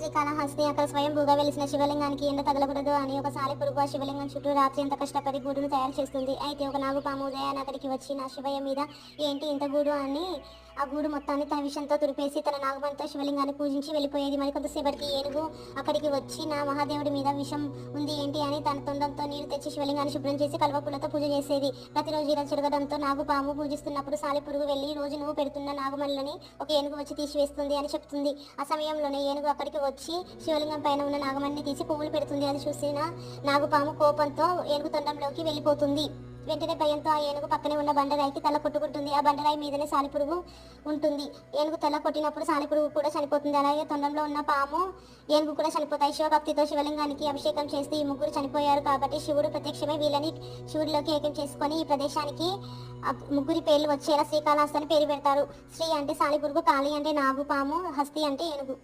శ్రీకాళహస్తి అక్కడ స్వయంభూగా వెలిసిన శివలింగానికి ఎండ తగలకూడదు అని ఒకసారి పురుగు శివలింగం చుట్టూ రాత్రి ఎంత కష్టపడి గూడును తయారు చేస్తుంది. అయితే ఒక నాగుపాము ఉదయాన్ని అక్కడికి వచ్చి నా శివయ్య మీద ఏంటి ఇంత గూడు? అని ఆ గూడు మొత్తాన్ని తన విషయంతో తురిపేసి తన నాగమణితో శివలింగాన్ని పూజించి వెళ్ళిపోయేది. మరి కొంతసేపటికి ఏనుగు అక్కడికి వచ్చి నా మహాదేవుడి మీద విషం ఉంది ఏంటి? అని తన తొండంతో నీరు తెచ్చి శివలింగాన్ని శుభ్రం చేసి కల్వపులతో పూజ చేసేది. ప్రతిరోజు ఇలా నాగు నాగుపాము పూజిస్తున్నప్పుడు సాలిపురుగు వెళ్ళి రోజు నువ్వు పెడుతున్న నాగుమల్లని ఒక ఏనుగు వచ్చి తీసివేస్తుంది అని చెప్తుంది. ఆ సమయంలోనే ఏనుగు అక్కడికి వచ్చి శివలింగం పైన ఉన్న నాగమణిని తీసి పువ్వులు పెడుతుంది అది చూసిన నాగుపాము కోపంతో ఏనుగు తొండంలోకి వెళ్ళిపోతుంది. వెంటనే భయంతో ఆ ఏనుగు పక్కనే ఉన్న బండరాయికి తల కొట్టుకుంటుంది. ఆ బండరాయి మీదనే సాలిపురుగు ఉంటుంది. ఏనుగు తల కొట్టినప్పుడు సాలిపురుగు కూడా చనిపోతుంది. అలాగే తొండంలో ఉన్న పాము ఏనుగు కూడా చనిపోతాయి. శివభక్తితో శివలింగానికి అభిషేకం చేస్తూ ఈ ముగ్గురు చనిపోయారు కాబట్టి శివుడు ప్రత్యక్షమే వీళ్ళని శివుడిలోకి ఏకం చేసుకొని ఈ ప్రదేశానికి ముగ్గురి పేర్లు వచ్చేలా శ్రీకాళహస్తి అని పేరు పెడతారు. శ్రీ అంటే సాలిపురుగు కాళీ అంటే నాగు పాము హస్తి అంటే ఏనుగు.